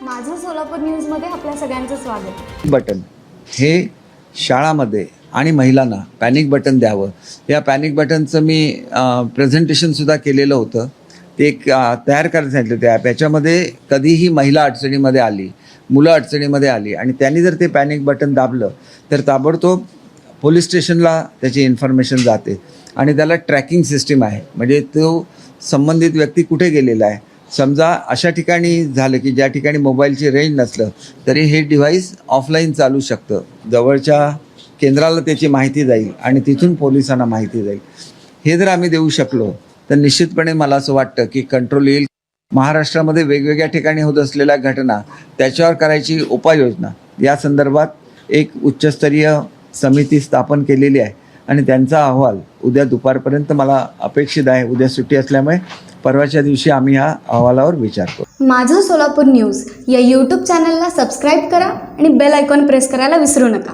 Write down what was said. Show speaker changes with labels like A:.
A: सोलापूर न्यूजमध्ये आपल्या सगळ्यांचं स्वागत.
B: बटन. हे शाळामध्ये आणि महिलांना पॅनिक बटन द्यावं. या पॅनिक बटनचं मी प्रेझेंटेशनसुद्धा केलेलं होतं. ते एक तयार करायला सांगितलं त्या ॲप याच्यामध्ये कधीही महिला अडचणीमध्ये आली मुलं अडचणीमध्ये आली आणि त्यांनी जर ते पॅनिक बटन दाबलं तर ताबडतोब पोलीस स्टेशनला त्याची इन्फॉर्मेशन जाते. आणि त्याला ट्रॅकिंग सिस्टीम आहे. म्हणजे तो संबंधित व्यक्ती कुठे गेलेला आहे? समजा अशा ठिकाणी झालं की ज्या ठिकाणी मोबाईलची रेंज नसलं तरी हे डिव्हाइस ऑफलाईन चालू शकतं. जवळच्या केंद्राला त्याची माहिती जाईल आणि तिथून पोलिसांना माहिती जाईल. हे जर आम्ही देऊ शकलो तर निश्चितपणे मला असं वाटतं की कंट्रोल येईल. महाराष्ट्रामध्ये वेगवेगळ्या ठिकाणी होत असलेल्या घटना त्याच्यावर करायची उपाययोजना. या संदर्भात एक उच्चस्तरीय समिती स्थापन केलेली आहे. आणि त्यांचा अहवाल उद्या दुपारपर्यंत मला अपेक्षित आहे. उद्या सुट्टी असल्यामुळे परवाच्या दिवशी आम्ही ह्या अहवालावर विचार करू.
A: माझं सोलापूर न्यूज या यूट्यूब चॅनलला सबस्क्राईब करा आणि बेल आयकॉन प्रेस करायला विसरू नका.